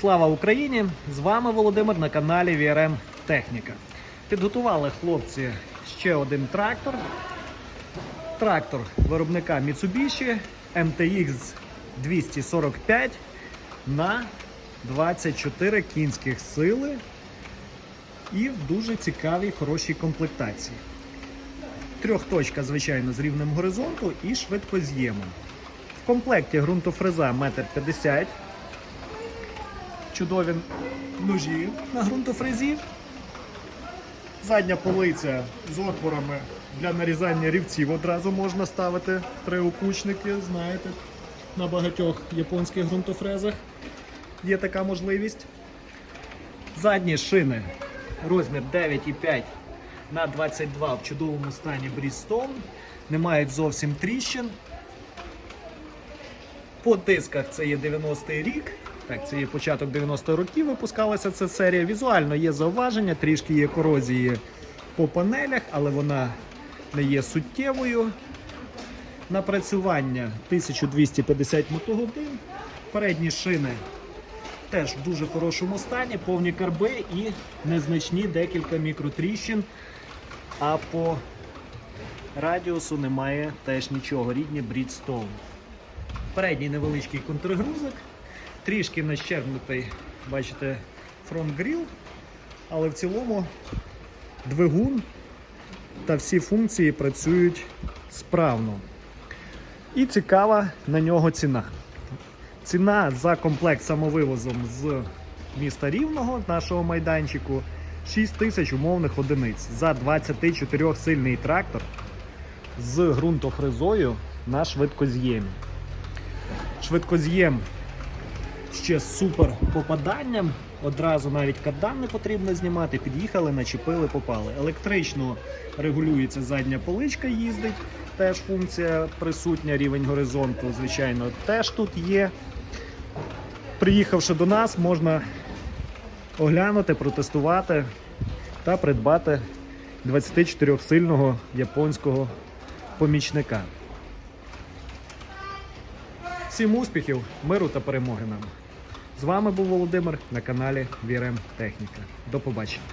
Слава Україні! З вами Володимир на каналі VRM Техніка. Підготували хлопці ще один трактор. Трактор виробника Mitsubishi MTX 245 на 24 кінських сили і в дуже цікавій хорошій комплектації. Трьохточка, звичайно, з рівнем горизонту і швидкоз'ємом. В комплекті ґрунтофреза 1,50 м. Чудові ножі на ґрунтофрезі. Задня полиця з отворами для нарізання рівців одразу можна ставити триокучники, знаєте, на багатьох японських ґрунтофрезах є така можливість. Задні шини розмір 9,5 на 22 в чудовому стані Брістон. Не мають зовсім тріщин. По дисках це є 90-й рік. Так, це є початок 90-х років випускалася ця серія. Візуально є зауваження, трішки є корозії по панелях, але вона не є суттєвою. Напрацювання 1250 мотогодин. Передні шини теж в дуже хорошому стані, повні карби і незначні декілька мікротріщин. А по радіусу немає теж нічого. Рідні Bridgestone. Передній невеличкий контргрузик, трішки нащербнутий, бачите, фронт-гріл, але в цілому двигун та всі функції працюють справно. І цікава на нього ціна. Ціна за комплект самовивозом з міста Рівного, нашого майданчику, 6 тисяч умовних одиниць за 24-сильний трактор з ґрунтофрезою на швидкоз'ємі. Швидкоз'єм ще супер попаданням. Одразу навіть кардан не потрібно знімати. Під'їхали, начепили, попали. Електрично регулюється задня поличка, їздить. Теж функція присутня, рівень горизонту, звичайно, теж тут є. Приїхавши до нас, можна оглянути, протестувати та придбати 24-сильного японського помічника. Всім успіхів, миру та перемоги нам! З вами був Володимир на каналі VRM Техніка. До побачення.